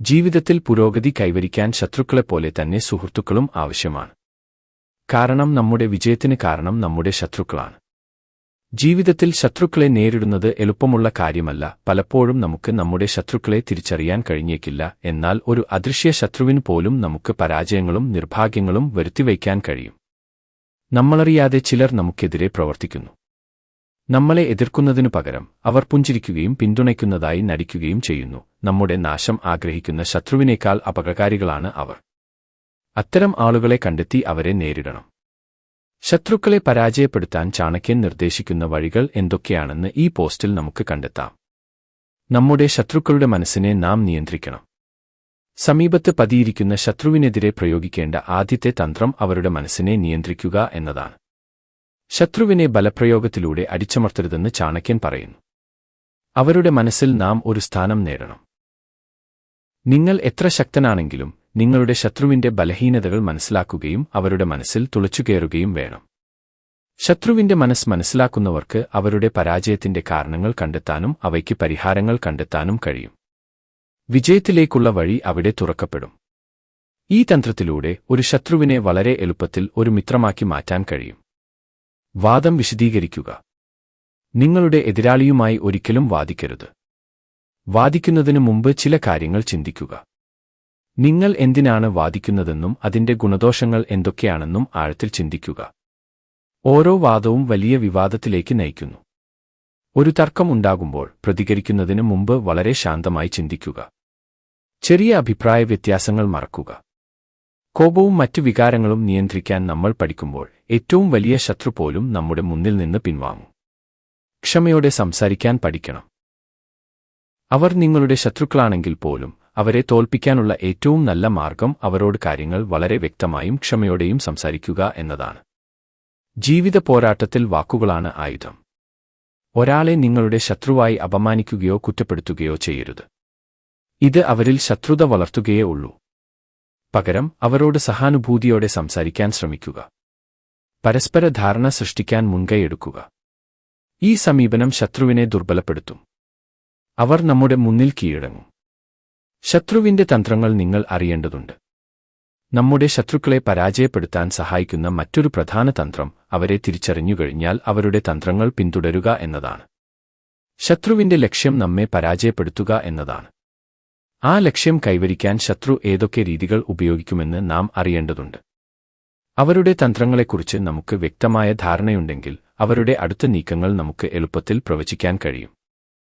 ജീവിതത്തിൽ പുരോഗതി കൈവരിക്കാൻ ശത്രുക്കളെപ്പോലെ തന്നെ സുഹൃത്തുക്കളും ആവശ്യമാണ്. കാരണം നമ്മുടെ വിജയത്തിന് കാരണം നമ്മുടെ ശത്രുക്കളാണ്. ജീവിതത്തിൽ ശത്രുക്കളെ നേരിടുന്നത് എളുപ്പമുള്ള കാര്യമല്ല പലപ്പോഴും നമുക്ക് നമ്മുടെ ശത്രുക്കളെ തിരിച്ചറിയാൻ കഴിഞ്ഞേക്കില്ല എന്നാൽ ഒരു അദൃശ്യ ശത്രുവിന് പോലും നമുക്ക് പരാജയങ്ങളും നിർഭാഗ്യങ്ങളും വരുത്തിവയ്ക്കാൻ കഴിയും. നമ്മളറിയാതെ ചിലർ നമുക്കെതിരെ പ്രവർത്തിക്കുന്നു. നമ്മളെ എതിർക്കുന്നതിനു പകരം അവർ പുഞ്ചിരിക്കുകയും പിന്തുണയ്ക്കുന്നതായി നടിക്കുകയും ചെയ്യുന്നു. നമ്മുടെ നാശം ആഗ്രഹിക്കുന്ന ശത്രുവിനേക്കാൾ അപകടകാരികളാണ് അവർ. അത്തരം ആളുകളെ കണ്ടെത്തി അവരെ നേരിടണം. ശത്രുക്കളെ പരാജയപ്പെടുത്താൻ ചാണക്യൻ നിർദ്ദേശിക്കുന്ന വഴികൾ എന്തൊക്കെയാണെന്ന് ഈ പോസ്റ്റിൽ നമുക്ക് കണ്ടെത്താം. നമ്മുടെ ശത്രുക്കളുടെ മനസ്സിനെ നാം നിയന്ത്രിക്കണം. സമീപത്ത് പതിയിരിക്കുന്ന ശത്രുവിനെതിരെ പ്രയോഗിക്കേണ്ട ആദ്യത്തെ തന്ത്രം അവരുടെ മനസ്സിനെ നിയന്ത്രിക്കുക എന്നതാണ്. ശത്രുവിനെ ബലപ്രയോഗത്തിലൂടെ അടിച്ചമർത്തരുതെന്ന് ചാണക്യൻ പറയുന്നു. അവരുടെ മനസ്സിൽ നാം ഒരു സ്ഥാനം നേടണം. നിങ്ങൾ എത്ര ശക്തനാണെങ്കിലും നിങ്ങളുടെ ശത്രുവിന്റെ ബലഹീനതകൾ മനസ്സിലാക്കുകയും അവരുടെ മനസ്സിൽ തുളച്ചുകയറുകയും വേണം. ശത്രുവിന്റെ മനസ്സ് മനസ്സിലാക്കുന്നവർക്ക് അവരുടെ പരാജയത്തിന്റെ കാരണങ്ങൾ കണ്ടെത്താനും അവയ്ക്ക് പരിഹാരങ്ങൾ കണ്ടെത്താനും കഴിയും. വിജയത്തിലേക്കുള്ള വഴി അവിടെ തുറക്കപ്പെടും. ഈ തന്ത്രത്തിലൂടെ ഒരു ശത്രുവിനെ വളരെ എളുപ്പത്തിൽ ഒരു മിത്രമാക്കി മാറ്റാൻ കഴിയും. വാദം വിശദീകരിക്കുക. നിങ്ങളുടെ എതിരാളിയുമായി ഒരിക്കലും വാദിക്കരുത്. വാദിക്കുന്നതിനു മുമ്പ് ചില കാര്യങ്ങൾ ചിന്തിക്കുക. നിങ്ങൾ എന്തിനാണ് വാദിക്കുന്നതെന്നും അതിന്റെ ഗുണദോഷങ്ങൾ എന്തൊക്കെയാണെന്നും ആഴത്തിൽ ചിന്തിക്കുക. ഓരോ വാദവും വലിയ വിവാദത്തിലേക്ക് നയിക്കുന്നു. ഒരു തർക്കം ഉണ്ടാകുമ്പോൾ പ്രതികരിക്കുന്നതിനു മുമ്പ് വളരെ ശാന്തമായി ചിന്തിക്കുക. ചെറിയ അഭിപ്രായ വ്യത്യാസങ്ങൾ മറക്കുക. കോപവും മറ്റു വികാരങ്ങളും നിയന്ത്രിക്കാൻ നമ്മൾ പഠിക്കുമ്പോൾ ഏറ്റവും വലിയ ശത്രു പോലും നമ്മുടെ മുന്നിൽ നിന്ന് പിൻവാങ്ങും. ക്ഷമയോടെ സംസാരിക്കാൻ പഠിക്കണം. അവർ നിങ്ങളുടെ ശത്രുക്കളാണെങ്കിൽ പോലും അവരെ തോൽപ്പിക്കാനുള്ള ഏറ്റവും നല്ല മാർഗം അവരോട് കാര്യങ്ങൾ വളരെ വ്യക്തമായും ക്ഷമയോടെയും സംസാരിക്കുക എന്നതാണ്. ജീവിത പോരാട്ടത്തിൽ വാക്കുകളാണ് ആയുധം. ഒരാളെ നിങ്ങളുടെ ശത്രുവായി അപമാനിക്കുകയോ കുറ്റപ്പെടുത്തുകയോ ചെയ്യരുത്. ഇത് അവരിൽ ശത്രുത വളർത്തുകയേ ഉള്ളൂ. പകരം അവരോട് സഹാനുഭൂതിയോടെ സംസാരിക്കാൻ ശ്രമിക്കുക. പരസ്പര ധാരണ സൃഷ്ടിക്കാൻ മുൻകൈയെടുക്കുക ഈ സമീപനം ശത്രുവിനെ ദുർബലപ്പെടുത്തും. അവർ നമ്മുടെ മുന്നിൽ കീഴടങ്ങും. ശത്രുവിന്റെ തന്ത്രങ്ങൾ നിങ്ങൾ അറിയേണ്ടതുണ്ട്. നമ്മുടെ ശത്രുക്കളെ പരാജയപ്പെടുത്താൻ സഹായിക്കുന്ന മറ്റൊരു പ്രധാന തന്ത്രം അവരെ തിരിച്ചറിഞ്ഞുകഴിഞ്ഞാൽ അവരുടെ തന്ത്രങ്ങൾ പിന്തുടരുക എന്നതാണ്. ശത്രുവിന്റെ ലക്ഷ്യം നമ്മെ പരാജയപ്പെടുത്തുക എന്നതാണ്. ആ ലക്ഷ്യം കൈവരിക്കാൻ ശത്രു ഏതൊക്കെ രീതികൾ ഉപയോഗിക്കുമെന്ന് നാം അറിയേണ്ടതുണ്ട്. അവരുടെ തന്ത്രങ്ങളെക്കുറിച്ച് നമുക്ക് വ്യക്തമായ ധാരണയുണ്ടെങ്കിൽ അവരുടെ അടുത്ത നീക്കങ്ങൾ നമുക്ക് എളുപ്പത്തിൽ പ്രവചിക്കാൻ കഴിയും.